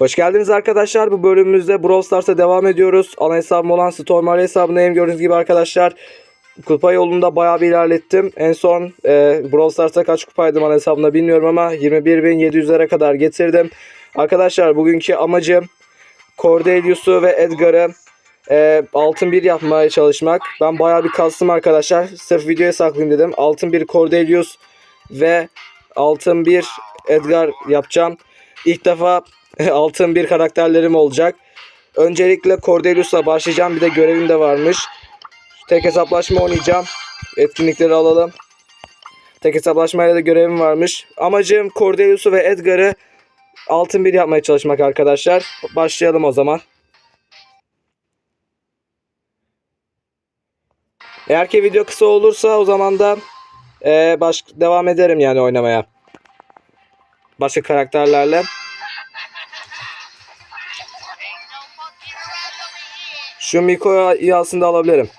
Hoş geldiniz arkadaşlar. Bu bölümümüzde Brawl Stars'a devam ediyoruz. Ana hesabım olan Stormary hesabındayım. Gördüğünüz gibi arkadaşlar kupa yolunda bayağı bir ilerlettim. En son e, Brawl Stars'ta kaç kupaydım ana hesabımda bilmiyorum ama 21.700'lere kadar getirdim. Arkadaşlar bugünkü amacım Cordelius'u ve Edgar'ı e, altın bir yapmaya çalışmak. Ben bayağı bir kastım arkadaşlar. Sırf videoya saklayayım dedim. Altın bir Cordelius ve altın bir Edgar yapacağım. İlk defa altın bir karakterlerim olacak. Öncelikle Cordelius'la başlayacağım. Bir de görevim de varmış. Tek hesaplaşma oynayacağım. Etkinlikleri alalım. Tek hesaplaşmayla da görevim varmış. Amacım Cordelius'u ve Edgar'ı altın bir yapmaya çalışmak arkadaşlar. Başlayalım o zaman. Eğer ki video kısa olursa o zaman da eee, baş devam ederim yani oynamaya. Başka karakterlerle. Şu Miko'yu aslında alabilirim.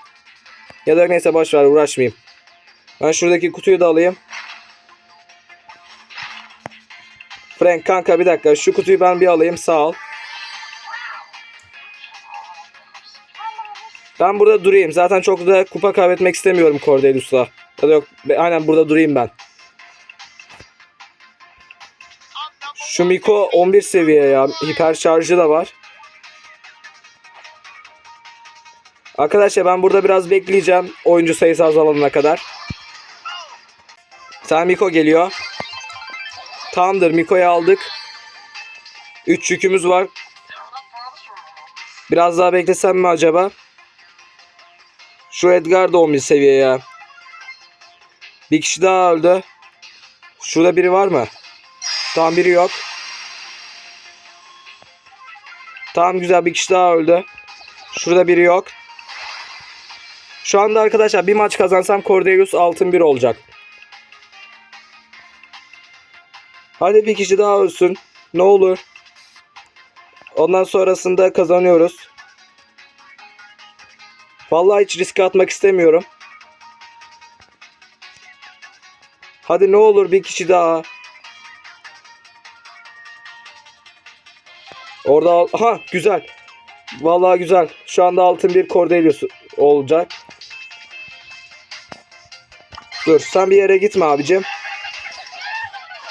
Ya da neyse boş ver uğraşmayayım. Ben şuradaki kutuyu da alayım. Frank kanka bir dakika şu kutuyu ben bir alayım sağ ol. Ben burada durayım. Zaten çok da kupa kaybetmek istemiyorum Cordelius'la. Ya da yok aynen burada durayım ben. Şu Miko 11 seviye ya. Hiper şarjı da var. Arkadaşlar ben burada biraz bekleyeceğim. Oyuncu sayısı azalana kadar. Sen Miko geliyor. Tamamdır Miko'yu aldık. 3 yükümüz var. Biraz daha beklesem mi acaba? Şu Edgar da 11 seviye ya. Bir kişi daha öldü. Şurada biri var mı? Tamam biri yok. Tamam güzel bir kişi daha öldü. Şurada biri yok. Şu anda arkadaşlar bir maç kazansam Cordelius altın 1 olacak. Hadi bir kişi daha ölsün. Ne olur. Ondan sonrasında kazanıyoruz. Vallahi hiç riske atmak istemiyorum. Hadi ne olur bir kişi daha. Orada aha güzel. Vallahi güzel. Şu anda altın bir Cordelius olacak. Dur sen bir yere gitme abicim.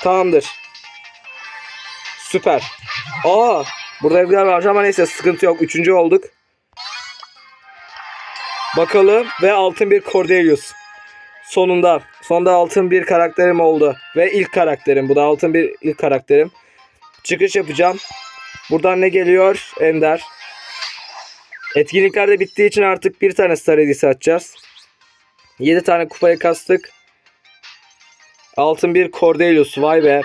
Tamamdır. Süper. Aa, burada Edgar var ama neyse sıkıntı yok. Üçüncü olduk. Bakalım ve altın bir Cordelius. Sonunda. Sonunda altın bir karakterim oldu. Ve ilk karakterim. Bu da altın bir ilk karakterim. Çıkış yapacağım. Buradan ne geliyor? Ender. Etkinlikler de bittiği için artık bir tane Star Hediyesi açacağız. 7 tane kupaya kastık. Altın bir Cordelius. Vay be.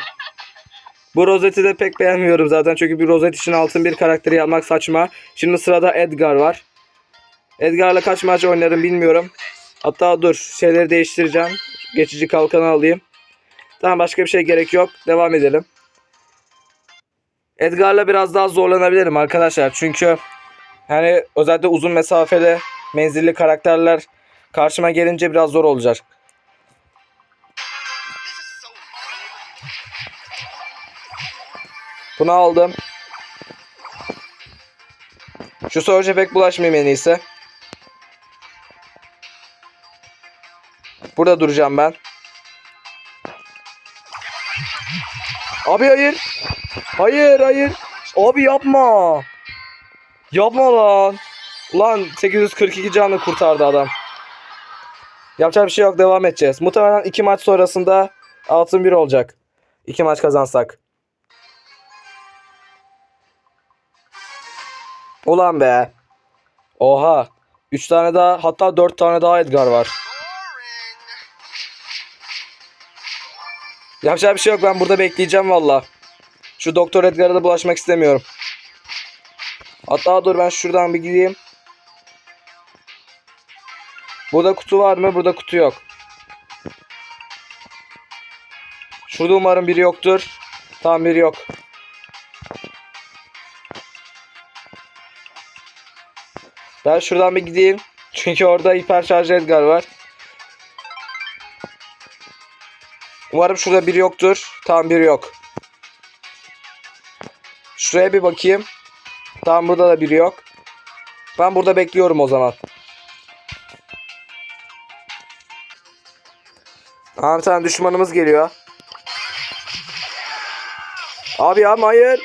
Bu rozeti de pek beğenmiyorum zaten. Çünkü bir rozet için altın bir karakteri yapmak saçma. Şimdi sırada Edgar var. Edgar'la kaç maç oynarım bilmiyorum. Hatta dur şeyleri değiştireceğim. Geçici kalkanı alayım. Tamam başka bir şey gerek yok. Devam edelim. Edgar'la biraz daha zorlanabilirim arkadaşlar. Çünkü hani özellikle uzun mesafeli menzilli karakterler karşıma gelince biraz zor olacak. Bunu aldım. Şu Surge'e pek bulaşmayayım en iyisi. Burada duracağım ben. Abi hayır. Hayır hayır. Abi yapma. Yapma lan. Ulan 842 canı kurtardı adam. Yapacak bir şey yok devam edeceğiz. Muhtemelen iki maç sonrasında altın bir olacak. İki maç kazansak. Ulan be. Oha. 3 tane daha hatta 4 tane daha Edgar var. Yapacak bir şey yok ben burada bekleyeceğim valla. Şu Doktor Edgar'a da bulaşmak istemiyorum. Hatta dur ben şuradan bir gideyim. Burada kutu var mı? Burada kutu yok. Şurada umarım biri yoktur. Tamam biri yok. Ben şuradan bir gideyim. Çünkü orada hiper şarj Edgar var. Umarım şurada biri yoktur. Tamam biri yok. Şuraya bir bakayım. Tamam burada da biri yok. Ben burada bekliyorum o zaman. Aa, bir düşmanımız geliyor. Abi ya hayır.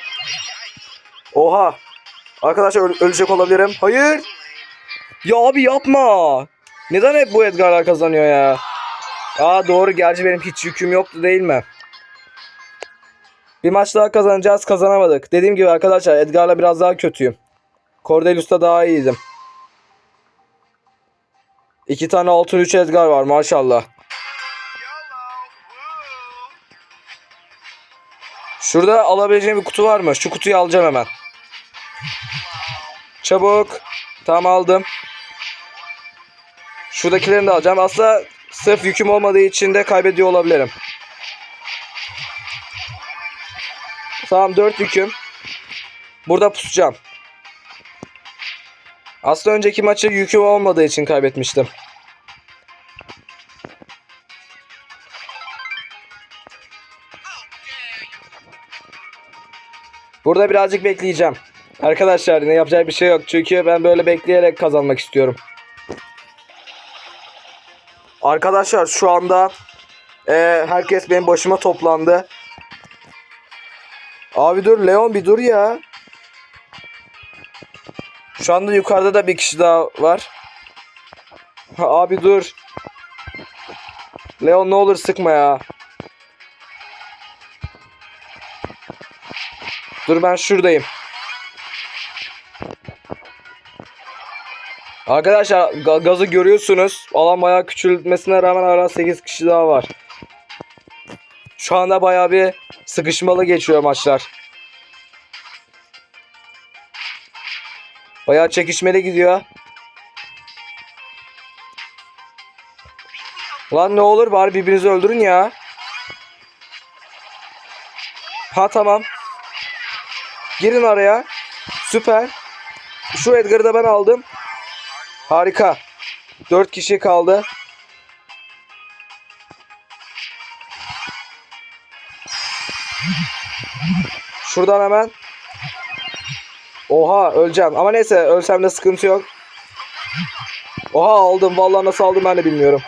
Oha. Arkadaşlar öl- ölecek olabilirim. Hayır. Ya abi yapma. Neden hep bu Edgar'lar kazanıyor ya? Aa doğru gerçi benim hiç yüküm yoktu değil mi? Bir maç daha kazanacağız kazanamadık. Dediğim gibi arkadaşlar Edgar'la biraz daha kötüyüm. Cordelius'ta daha iyiydim. İki tane altın 3 Edgar var maşallah. Şurada alabileceğim bir kutu var mı? Şu kutuyu alacağım hemen. Çabuk. Tamam aldım. Şuradakilerini de alacağım. Aslında sırf yüküm olmadığı için de kaybediyor olabilirim. Tamam 4 yüküm. Burada pusacağım. Aslında önceki maçı yüküm olmadığı için kaybetmiştim. Burada birazcık bekleyeceğim. Arkadaşlar ne yapacak bir şey yok. Çünkü ben böyle bekleyerek kazanmak istiyorum. Arkadaşlar şu anda eee, herkes benim başıma toplandı. Abi dur Leon bir dur ya. Şu anda yukarıda da bir kişi daha var. Abi dur. Leon ne olur sıkma ya. Dur ben şuradayım. Arkadaşlar ga- gazı görüyorsunuz. Alan bayağı küçülmesine rağmen hala 8 kişi daha var. Şu anda bayağı bir sıkışmalı geçiyor maçlar. Bayağı çekişmeli gidiyor. Lan ne olur bari birbirinizi öldürün ya. Ha tamam. Girin araya. Süper. Şu Edgar'ı da ben aldım. Harika. 4 kişi kaldı. Şuradan hemen. Oha öleceğim. Ama neyse ölsem de sıkıntı yok. Oha aldım. Vallahi nasıl aldım ben de bilmiyorum.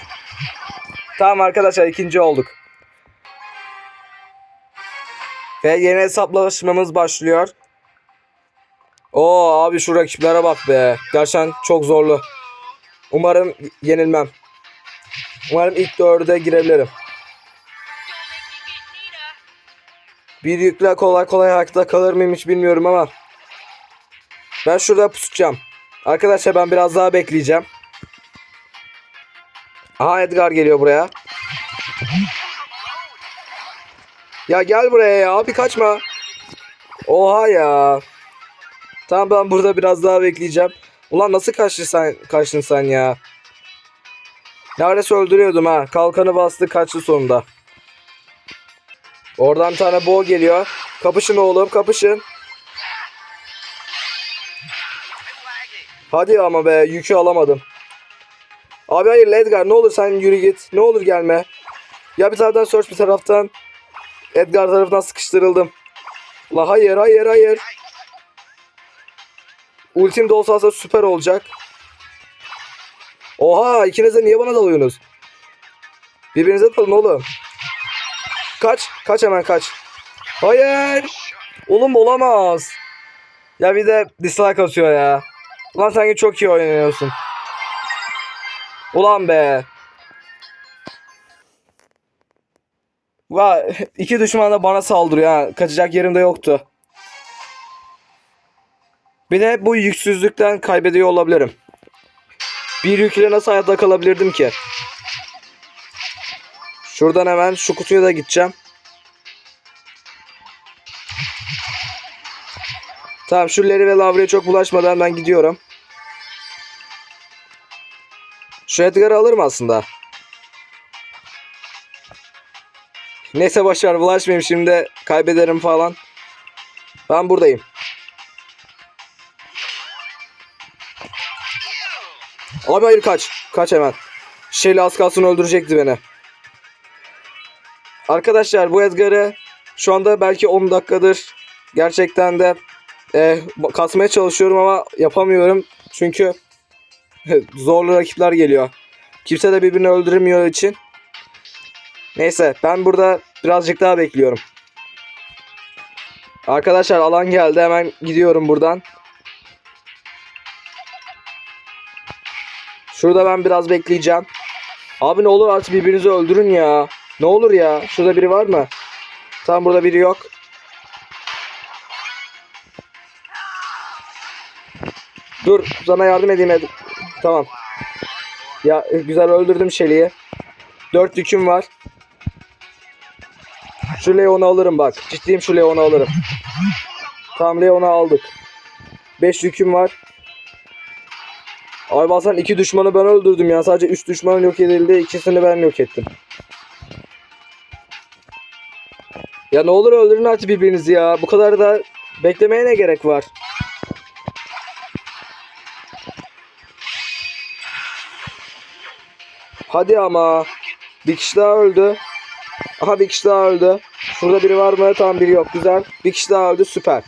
Tamam arkadaşlar ikinci olduk. Ve yeni hesaplaşmamız başlıyor. Oo abi şu rakiplere bak be. Gerçekten çok zorlu. Umarım yenilmem. Umarım ilk dörde girebilirim. Bir yükle kolay kolay ayakta kalır mıyım hiç bilmiyorum ama. Ben şurada pusacağım. Arkadaşlar ben biraz daha bekleyeceğim. Aha Edgar geliyor buraya. Ya gel buraya ya abi kaçma. Oha ya. Tamam ben burada biraz daha bekleyeceğim. Ulan nasıl kaçtın sen, kaçtın sen ya? Neredeyse öldürüyordum ha. Kalkanı bastı kaçtı sonunda. Oradan tane boğ geliyor. Kapışın oğlum kapışın. Hadi ama be yükü alamadım. Abi hayır Edgar ne olur sen yürü git. Ne olur gelme. Ya bir taraftan Search bir taraftan Edgar tarafından sıkıştırıldım. La hayır hayır hayır. Ultim de olsa süper olacak. Oha ikiniz de niye bana dalıyorsunuz? Birbirinize dalın oğlum. Kaç. Kaç hemen kaç. Hayır. Oğlum olamaz. Ya bir de dislike atıyor ya. Ulan sanki çok iyi oynuyorsun. Ulan be. Vay iki düşman da bana saldırıyor ha. Kaçacak yerim de yoktu. Bir de bu yüksüzlükten kaybediyor olabilirim. Bir yükle nasıl hayatta kalabilirdim ki? Şuradan hemen şu kutuya da gideceğim. Tamam şu Larry ve Lavri'ye çok bulaşmadan ben gidiyorum. Şu Edgar'ı alırım aslında. Neyse başar bulaşmayayım şimdi kaybederim falan. Ben buradayım. Abi hayır kaç. Kaç hemen. Şeyle az kalsın öldürecekti beni. Arkadaşlar bu Edgar'ı şu anda belki 10 dakikadır Gerçekten de e, kasmaya çalışıyorum ama yapamıyorum. Çünkü zorlu rakipler geliyor. Kimse de birbirini öldüremiyor için. Neyse ben burada birazcık daha bekliyorum. Arkadaşlar alan geldi hemen gidiyorum buradan. Şurada ben biraz bekleyeceğim. Abi ne olur artık birbirinizi öldürün ya. Ne olur ya. Şurada biri var mı? Tam burada biri yok. Dur sana yardım edeyim. Tamam. Ya güzel öldürdüm Shelly'i. Dört yüküm var. Şu Leon'u alırım bak. Ciddiyim şu Leon'u alırım. Tamam Leon'u aldık. 5 yüküm var. Ay bazen iki düşmanı ben öldürdüm ya. Sadece 3 düşman yok edildi. ikisini ben yok ettim. Ya ne olur öldürün artık birbirinizi ya. Bu kadar da beklemeye ne gerek var? Hadi ama. Bir kişi daha öldü. Aha bir kişi daha öldü. Şurada biri var mı? Tamam biri yok. Güzel. Bir kişi daha öldü. Süper.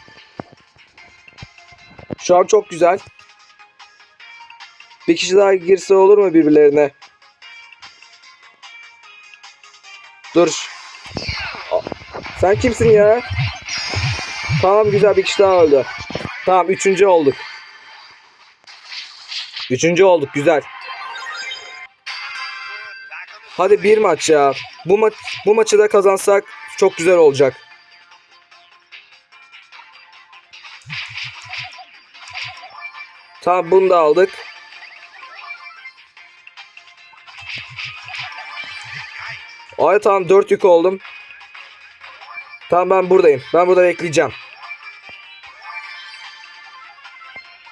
Şu an çok güzel. Bir kişi daha girse olur mu birbirlerine? Dur. Sen kimsin ya? Tamam güzel bir kişi daha öldü. Tamam üçüncü olduk. Üçüncü olduk güzel. Hadi bir maç ya. Bu maç bu maçı da kazansak çok güzel olacak. Tamam bunu da aldık. Ay tamam 4 yük oldum. Tamam ben buradayım. Ben burada bekleyeceğim.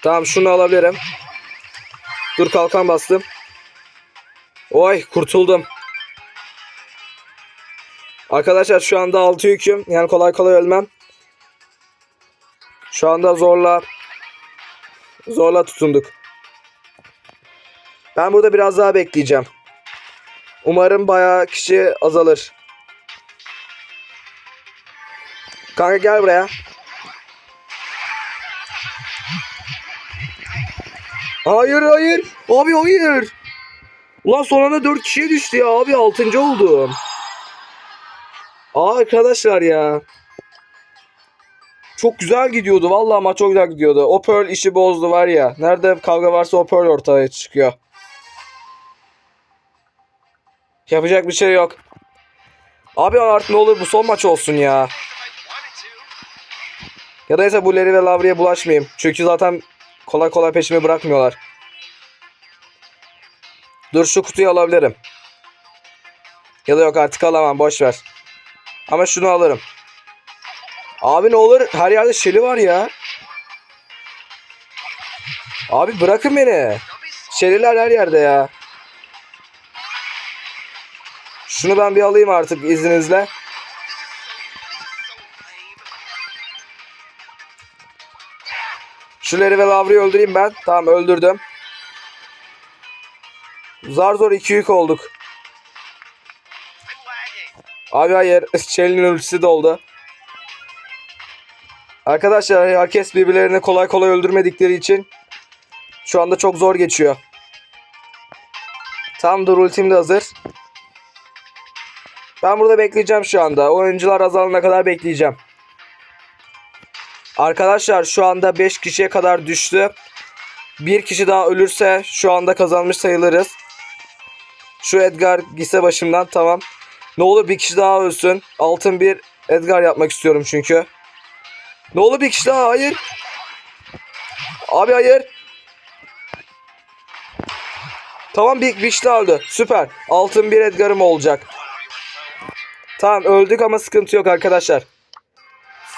Tamam şunu alabilirim. Dur kalkan bastım. Oy kurtuldum. Arkadaşlar şu anda 6 yüküm. Yani kolay kolay ölmem. Şu anda zorla zorla tutunduk. Ben burada biraz daha bekleyeceğim. Umarım bayağı kişi azalır. Kanka gel buraya. Hayır hayır. Abi hayır. Ulan son anda 4 kişiye düştü ya abi 6. oldum. Aa arkadaşlar ya. Çok güzel gidiyordu. Vallahi maç çok güzel gidiyordu. O Pearl işi bozdu var ya. Nerede kavga varsa o Pearl ortaya çıkıyor. Yapacak bir şey yok. Abi artık ne olur bu son maç olsun ya. Ya da neyse bu Larry ve Lavri'ye bulaşmayayım. Çünkü zaten kolay kolay peşimi bırakmıyorlar. Dur şu kutuyu alabilirim. Ya da yok artık alamam boş ver. Ama şunu alırım. Abi ne olur her yerde şeli var ya. Abi bırakın beni. Şeliler her yerde ya. Şunu ben bir alayım artık izninizle. Şuları ve Lavri'yi öldüreyim ben. Tamam öldürdüm. Zar zor iki yük olduk. Abi hayır. Shelly'nin ultisi doldu. Arkadaşlar herkes birbirlerini kolay kolay öldürmedikleri için şu anda çok zor geçiyor. Tam dur ultim de hazır. Ben burada bekleyeceğim şu anda. Oyuncular azalana kadar bekleyeceğim. Arkadaşlar şu anda 5 kişiye kadar düştü. Bir kişi daha ölürse şu anda kazanmış sayılırız. Şu Edgar gitse başımdan tamam. Ne olur bir kişi daha ölsün. Altın bir Edgar yapmak istiyorum çünkü. Ne olur bir kişi daha hayır. Abi hayır. Tamam bir, kişi daha öldü. Süper. Altın bir Edgar'ım olacak. Tamam öldük ama sıkıntı yok arkadaşlar.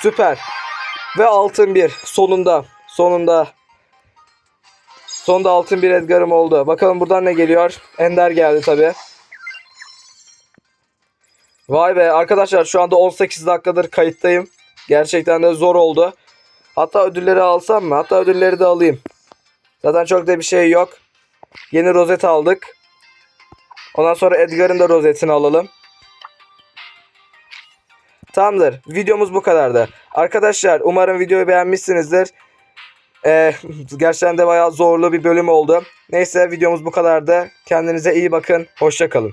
Süper. Ve altın bir. Sonunda. Sonunda. Sonunda altın bir Edgar'ım oldu. Bakalım buradan ne geliyor? Ender geldi tabi. Vay be arkadaşlar şu anda 18 dakikadır kayıttayım. Gerçekten de zor oldu. Hatta ödülleri alsam mı? Hatta ödülleri de alayım. Zaten çok da bir şey yok. Yeni rozet aldık. Ondan sonra Edgar'ın da rozetini alalım. Tamamdır. Videomuz bu kadardı. Arkadaşlar umarım videoyu beğenmişsinizdir. Ee, gerçekten de bayağı zorlu bir bölüm oldu. Neyse videomuz bu kadardı. Kendinize iyi bakın. Hoşça kalın.